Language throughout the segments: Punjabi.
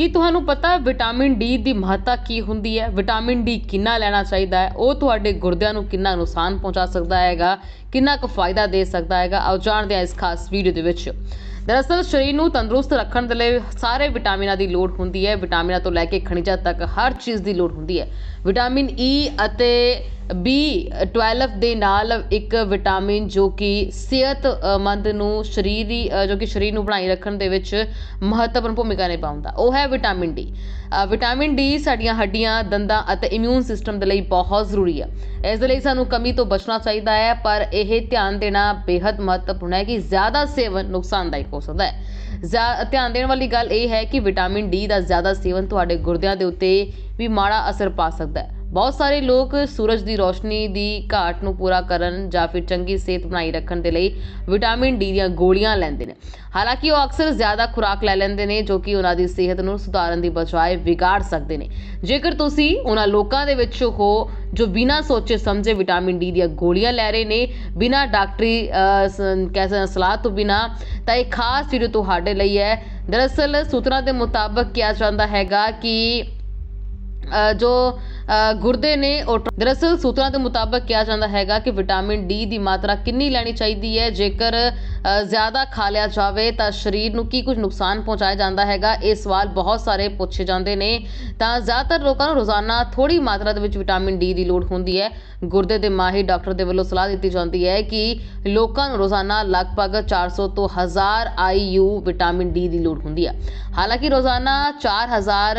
ਕੀ ਤੁਹਾਨੂੰ ਪਤਾ ਵਿਟਾਮਿਨ ਡੀ ਦੀ ਮਹੱਤਤਾ ਕੀ ਹੁੰਦੀ ਹੈ? ਵਿਟਾਮਿਨ ਡੀ ਕਿੰਨਾ ਲੈਣਾ ਚਾਹੀਦਾ ਹੈ? ਉਹ ਤੁਹਾਡੇ ਗੁਰਦਿਆਂ ਨੂੰ ਕਿੰਨਾ ਨੁਕਸਾਨ ਪਹੁੰਚਾ ਸਕਦਾ ਹੈਗਾ? ਕਿੰਨਾ ਕੁ ਫਾਇਦਾ ਦੇ ਸਕਦਾ ਹੈਗਾ? ਆਓ ਜਾਣਦੇ ਹਾਂ ਇਸ ਖਾਸ ਵੀਡੀਓ ਦੇ ਵਿੱਚ। ਦਰਅਸਲ, ਸਰੀਰ ਨੂੰ ਤੰਦਰੁਸਤ ਰੱਖਣ ਦੇ ਲਈ ਸਾਰੇ ਵਿਟਾਮਿਨਾਂ ਦੀ ਲੋੜ ਹੁੰਦੀ ਹੈ। ਵਿਟਾਮਿਨਾਂ ਤੋਂ ਲੈ ਕੇ ਖਣਿਜਾਂ ਤੱਕ ਹਰ ਚੀਜ਼ ਦੀ ਲੋੜ ਹੁੰਦੀ ਹੈ। ਵਿਟਾਮਿਨ ਈ ਅਤੇ B12 ਦੇ ਨਾਲ ਇੱਕ ਵਿਟਾਮਿਨ ਜੋ ਕਿ ਸਿਹਤਮੰਦ ਨੂੰ ਸਰੀਰ ਅ, ਜੋ ਕਿ ਸਰੀਰ ਨੂੰ ਬਣਾਈ ਰੱਖਣ ਦੇ ਵਿੱਚ ਮਹੱਤਵਪੂਰਨ ਭੂਮਿਕਾ ਨਿਭਾਉਂਦਾ। ਉਹ ਹੈ ਵਿਟਾਮਿਨ ਡੀ ਵਿਟਾਮਿਨ ਡੀ ਸਾਡੀਆਂ ਹੱਡੀਆਂ ਦੰਦਾਂ ਅਤੇ ਇਮਿਊਨ ਸਿਸਟਮ ਦੇ ਲਈ ਬਹੁਤ ਜ਼ਰੂਰੀ ਹੈ ਇਸ ਦੇ ਲਈ ਸਾਨੂੰ ਕਮੀ ਤੋਂ ਬਚਣਾ ਚਾਹੀਦਾ ਹੈ ਪਰ ਇਹ ਧਿਆਨ ਦੇਣਾ ਬੇहद ਮਹੱਤਵਪੂਰਨ ਹੈ ਕਿ ਜ਼ਿਆਦਾ ਸੇਵਨ ਨੁਕਸਾਨਦਾਇਕ ਹੋ ਸਕਦਾ ਹੈ। ਧਿਆਨ ਦੇਣ ਵਾਲੀ ਗੱਲ ਇਹ ਹੈ ਕਿ ਵਿਟਾਮਿਨ ਡੀ ਦਾ ਜ਼ਿਆਦਾ ਸੇਵਨ ਤੁਹਾਡੇ ਗੁਰਦਿਆਂ ਦੇ ਉੱਤੇ ਵੀ ਮਾੜਾ ਅਸਰ ਪਾ ਸਕਦਾ ਹੈ। ਬਹੁਤ ਸਾਰੇ ਲੋਕ ਸੂਰਜ ਦੀ ਰੌਸ਼ਨੀ ਦੀ ਘਾਟ ਨੂੰ ਪੂਰਾ ਕਰਨ ਜਾਂ ਫਿਰ ਚੰਗੀ ਸਿਹਤ ਬਣਾਈ ਰੱਖਣ ਦੇ ਲਈ ਵਿਟਾਮਿਨ ਡੀ ਦੀਆਂ ਗੋਲੀਆਂ ਲੈਂਦੇ ਨੇ। ਹਾਲਾਂਕਿ ਉਹ ਅਕਸਰ ਜ਼ਿਆਦਾ ਖੁਰਾਕ ਲੈ ਲੈਂਦੇ ਨੇ ਜੋ ਕਿ ਉਹਨਾਂ ਦੀ ਸਿਹਤ ਨੂੰ ਸੁਧਾਰਨ ਦੀ ਬਜਾਏ ਵਿਗਾੜ ਸਕਦੇ ਨੇ। ਜੇਕਰ ਤੁਸੀਂ ਉਹਨਾਂ ਲੋਕਾਂ ਦੇ ਵਿੱਚ ਹੋ ਜੋ ਬਿਨਾਂ ਸੋਚੇ ਸਮਝੇ ਵਿਟਾਮਿਨ ਡੀ ਦੀਆਂ ਗੋਲੀਆਂ ਲੈ ਰਹੇ ਨੇ ਬਿਨਾਂ ਡਾਕਟਰੀ ਅਹ, ਸ- ਕਹਿ ਸਕਦੇ ਹਾਂ ਸਲਾਹ ਤੋਂ ਬਿਨਾਂ ਤਾਂ ਇਹ ਖਾਸ ਵੀਡੀਓ ਤੁਹਾਡੇ ਲਈ ਹੈ। ਦਰਅਸਲ ਸੂਤਰਾਂ ਦੇ ਮੁਤਾਬਕ ਕਿਹਾ ਜਾਂਦਾ ਹੈਗਾ ਕਿ ਜੋ ਗੁਰਦੇ ਨੇ ਉਹ ਦਰਅਸਲ ਸੂਤਰਾਂ ਦੇ ਮੁਤਾਬਕ ਕਿਹਾ ਜਾਂਦਾ ਹੈਗਾ ਕਿ ਵਿਟਾਮਿਨ ਡੀ ਦੀ ਮਾਤਰਾ ਕਿੰਨੀ ਲੈਣੀ ਚਾਹੀਦੀ ਹੈ? ਜੇਕਰ ਜ਼ਿਆਦਾ ਖਾ ਲਿਆ ਜਾਵੇ ਤਾਂ ਸਰੀਰ ਨੂੰ ਕੀ ਕੁਝ ਨੁਕਸਾਨ ਪਹੁੰਚਾਇਆ ਜਾਂਦਾ ਹੈਗਾ? ਇਹ ਸਵਾਲ ਬਹੁਤ ਸਾਰੇ ਪੁੱਛੇ ਜਾਂਦੇ ਨੇ। ਤਾਂ ਜ਼ਿਆਦਾਤਰ ਲੋਕਾਂ ਨੂੰ ਰੋਜ਼ਾਨਾ ਥੋੜੀ ਮਾਤਰਾ ਦੇ ਵਿੱਚ ਵਿਟਾਮਿਨ ਡੀ ਦੀ ਲੋੜ ਹੁੰਦੀ ਹੈ। ਗੁਰਦੇ ਦੇ ਮਾਹਿਰ ਡਾਕਟਰ ਦੇ ਵੱਲੋਂ ਸਲਾਹ ਦਿੱਤੀ ਜਾਂਦੀ ਹੈ ਕਿ ਲੋਕਾਂ ਨੂੰ ਰੋਜ਼ਾਨਾ ਲਗਭਗ 400 ਤੋਂ 1000 ਆਈਯੂ ਵਿਟਾਮਿਨ ਡੀ ਦੀ ਲੋੜ ਹੁੰਦੀ ਹੈ। ਹਾਲਾਂਕਿ ਰੋਜ਼ਾਨਾ 4000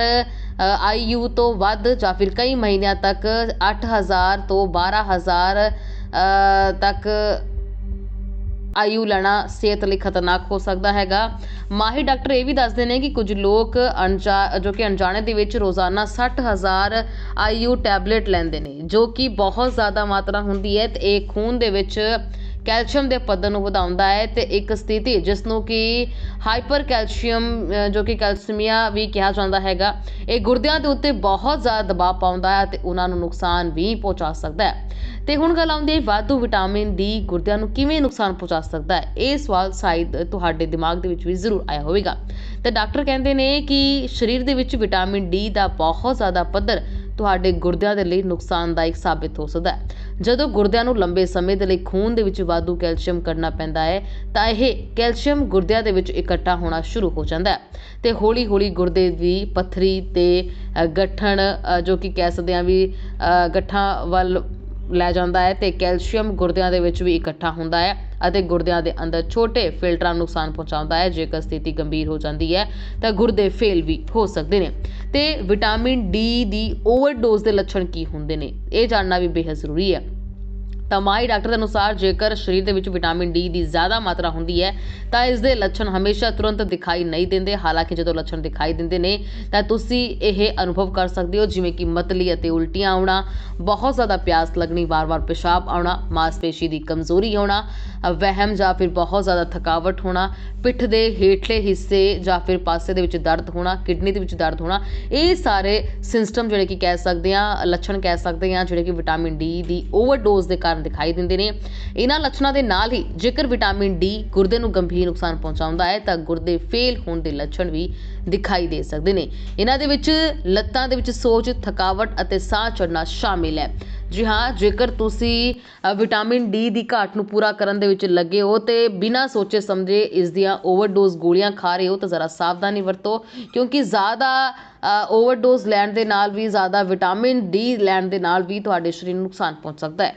ਆਈਯੂ ਤੋਂ ਵੱਧ ਜਾਂ ਫਿਰ ਕਈ ਮਹੀਨਿਆਂ ਤੱਕ ਅੱਠ ਹਜ਼ਾਰ ਤੋਂ ਬਾਰ੍ਹਾਂ ਹਜ਼ਾਰ ਤੱਕ ਆਯੂ ਲੈਣਾ ਸਿਹਤ ਲਈ ਖਤਰਨਾਕ ਹੋ ਸਕਦਾ ਹੈਗਾ। ਮਾਹਿਰ ਡਾਕਟਰ ਇਹ ਵੀ ਦੱਸਦੇ ਨੇ ਕਿ ਕੁਝ ਲੋਕ ਅਣਜਾ, ਜੋ ਕਿ ਅਣਜਾਣੇ ਦੇ ਵਿੱਚ ਰੋਜ਼ਾਨਾ 60000 ਆਯੂ ਟੈਬਲੇਟ ਲੈਂਦੇ ਨੇ, ਜੋ ਕਿ ਬਹੁਤ ਜ਼ਿਆਦਾ ਮਾਤਰਾ ਹੁੰਦੀ ਹੈ ਤੇ ਇਹ ਖੂਨ ਦੇ ਵਿੱਚ ਕੈਲਸ਼ੀਅਮ ਦੇ ਪੱਧਰ ਨੂੰ ਵਧਾਉਂਦਾ ਹੈ ਤੇ ਇੱਕ ਸਥਿਤੀ ਜਿਸ ਨੂੰ ਕਿ ਹਾਈਪਰ ਕੈਲਸ਼ੀਅਮ ਜੋ ਕਿ ਕੈਲਸੀਮੀਆ ਵੀ ਕਿਹਾ ਜਾਂਦਾ ਹੈਗਾ, ਇਹ ਗੁਰਦਿਆਂ ਦੇ ਉੱਤੇ ਬਹੁਤ ਜ਼ਿਆਦਾ ਦਬਾਅ ਪਾਉਂਦਾ ਹੈ ਤੇ ਉਹਨਾਂ ਨੂੰ ਨੁਕਸਾਨ ਵੀ ਪਹੁੰਚਾ ਸਕਦਾ ਹੈ। ਤੇ ਹੁਣ ਗੱਲ ਆਉਂਦੀ ਹੈ ਵਾਧੂ ਵਿਟਾਮਿਨ ਡੀ ਗੁਰਦਿਆਂ ਨੂੰ ਕਿਵੇਂ ਨੁਕਸਾਨ ਪਹੁੰਚਾ ਸਕਦਾ ਹੈ? ਇਹ ਸਵਾਲ ਸ਼ਾਇਦ ਤੁਹਾਡੇ ਦਿਮਾਗ ਦੇ ਵਿੱਚ ਵੀ ਜ਼ਰੂਰ ਆਇਆ ਹੋਵੇਗਾ। ਤੇ ਡਾਕਟਰ ਕਹਿੰਦੇ ਨੇ ਕਿ ਸਰੀਰ ਦੇ ਵਿੱਚ ਵਿਟਾਮਿਨ ਡੀ ਦਾ ਬਹੁਤ ਜ਼ਿਆਦਾ ਪੱਧਰ ਤੁਹਾਡੇ ਗੁਰਦਿਆਂ ਦੇ ਲਈ ਨੁਕਸਾਨਦਾਇਕ ਸਾਬਿਤ ਹੋ ਸਕਦਾ ਹੈ। ਜਦੋਂ ਗੁਰਦਿਆਂ ਨੂੰ ਲੰਬੇ ਸਮੇਂ ਦੇ ਲਈ ਖੂਨ ਦੇ ਵਿੱਚ ਵਾਧੂ ਕੈਲਸ਼ੀਅਮ ਕਰਨਾ ਪੈਂਦਾ ਹੈ ਤਾਂ ਇਹ ਕੈਲਸ਼ੀਅਮ ਗੁਰਦਿਆਂ ਦੇ ਵਿੱਚ ਇਕੱਠਾ ਹੋਣਾ ਸ਼ੁਰੂ ਹੋ ਜਾਂਦਾ ਹੈ। ਤੇ ਹੌਲੀ-ਹੌਲੀ ਗੁਰਦੇ ਦੀ ਪੱਥਰੀ ਤੇ ਅ, ਗੱਠਣ ਜੋ ਕਿ ਕਹਿ ਸਕਦੇ ਹਾਂ ਵੀ ਗੱਠਾਂ ਵੱਲ ਲੈ ਜਾਂਦਾ ਹੈ ਤੇ ਕੈਲਸ਼ੀਅਮ ਗੁਰਦਿਆਂ ਦੇ ਵਿੱਚ ਵੀ ਇਕੱਠਾ ਹੁੰਦਾ ਹੈ ਅਤੇ ਗੁਰਦਿਆਂ ਦੇ ਅੰਦਰ ਛੋਟੇ ਫਿਲਟਰਾਂ ਨੂੰ ਨੁਕਸਾਨ ਪਹੁੰਚਾਉਂਦਾ ਹੈ। ਜੇਕਰ ਸਥਿਤੀ ਗੰਭੀਰ ਹੋ ਜਾਂਦੀ ਹੈ, ਤਾਂ ਗੁਰਦੇ ਫੇਲ ਵੀ ਹੋ ਸਕਦੇ ਨੇ। ਤੇ ਵਿਟਾਮਿਨ ਡੀ ਦੀ ਓਵਰਡੋਜ਼ ਦੇ ਲੱਛਣ ਕੀ ਹੁੰਦੇ ਨੇ? ਇਹ ਜਾਣਨਾ ਵੀ ਬੇहद ਜ਼ਰੂਰੀ ਹੈ। ਤਾਂ ਮਾਈ ਡਾਕਟਰ ਦੇ ਅਨੁਸਾਰ ਜੇਕਰ ਸਰੀਰ ਦੇ ਵਿੱਚ ਵਿਟਾਮਿਨ ਡੀ ਦੀ ਜ਼ਿਆਦਾ ਮਾਤਰਾ ਹੁੰਦੀ ਹੈ, ਤਾਂ ਇਸ ਦੇ ਲੱਛਣ ਹਮੇਸ਼ਾ ਤੁਰੰਤ ਦਿਖਾਈ ਨਹੀਂ ਦਿੰਦੇ। ਹਾਲਾਂਕਿ ਜਦੋਂ ਲੱਛਣ ਦਿਖਾਈ ਦਿੰਦੇ ਨੇ, ਤਾਂ ਤੁਸੀਂ ਇਹ ਅਨੁਭਵ ਕਰ ਸਕਦੇ ਹੋ, ਜਿਵੇਂ ਕਿ ਮਤਲੀ ਅਤੇ ਉਲਟੀਆਂ ਆਉਣਾ, ਬਹੁਤ ਜ਼ਿਆਦਾ ਪਿਆਸ ਲੱਗਣੀ, ਵਾਰ-ਵਾਰ ਪਿਸ਼ਾਬ ਆਉਣਾ, ਮਾਸਪੇਸ਼ੀ ਦੀ ਕਮਜ਼ੋਰੀ ਹੋਣਾ, ਵਹਿਮ ਜਾਂ ਫਿਰ ਬਹੁਤ ਜ਼ਿਆਦਾ ਥਕਾਵਟ ਹੋਣਾ, ਪਿੱਠ ਦੇ ਹੇਠਲੇ ਹਿੱਸੇ ਜਾਂ ਫਿਰ ਪਾਸੇ ਦੇ ਵਿੱਚ ਦਰਦ ਹੋਣਾ, ਕਿਡਨੀ ਦੇ ਵਿੱਚ ਦਰਦ ਹੋਣਾ, ਇਹ ਸਾਰੇ ਸਿੰਸਟਮ ਜਿਹੜੇ ਕਿ ਕਹਿ ਸਕਦੇ ਆ ਲੱਛਣ ਕਹਿ ਸਕਦੇ ਆ ਜਿਹੜੇ ਕਿ ਵਿਟਾਮਿਨ ਡੀ ਦੀ ਓਵਰਡੋਜ਼ ਦੇ ਕਾਰਨ ਦਿਖਾਈ ਦਿੰਦੇ ਨੇ। ਇਹਨਾਂ ਲੱਛਣਾਂ ਦੇ ਨਾਲ ਹੀ ਜੇਕਰ ਵਿਟਾਮਿਨ ਡੀ ਗੁਰਦੇ ਨੂੰ ਗੰਭੀਰ ਨੁਕਸਾਨ ਪਹੁੰਚਾਉਂਦਾ ਹੈ, ਤਾਂ ਗੁਰਦੇ ਫੇਲ ਹੋਣ ਦੇ ਲੱਛਣ ਵੀ ਦਿਖਾਈ ਦੇ ਸਕਦੇ ਨੇ। ਇਹਨਾਂ ਦੇ ਵਿੱਚ ਲੱਤਾਂ ਦੇ ਵਿੱਚ ਸੋਜ, ਥਕਾਵਟ ਅਤੇ ਸਾਹ ਚੜਨਾ ਸ਼ਾਮਿਲ ਹੈ। ਜੀ ਹਾਂ, ਜੇਕਰ ਤੁਸੀਂ ਵਿਟਾਮਿਨ ਡੀ ਦੀ ਘਾਟ ਨੂੰ ਪੂਰਾ ਕਰਨ ਦੇ ਵਿੱਚ ਲੱਗੇ ਹੋ ਤੇ ਬਿਨਾਂ ਸੋਚੇ ਸਮਝੇ ਇਸ ਦੀਆਂ ਓਵਰਡੋਜ਼ ਗੋਲੀਆਂ ਖਾ ਰਹੇ ਹੋ, ਤਾਂ ਜ਼ਰਾ ਸਾਵਧਾਨੀ ਵਰਤੋ। ਕਿਉਂਕਿ ਜ਼ਿਆਦਾ ਓਵਰਡੋਜ਼ ਲੈਣ ਦੇ ਨਾਲ ਵੀ, ਜ਼ਿਆਦਾ ਵਿਟਾਮਿਨ ਡੀ ਲੈਣ ਦੇ ਨਾਲ ਵੀ ਤੁਹਾਡੇ ਸਰੀਰ ਨੂੰ ਨੁਕਸਾਨ ਪਹੁੰਚ ਸਕਦਾ ਹੈ।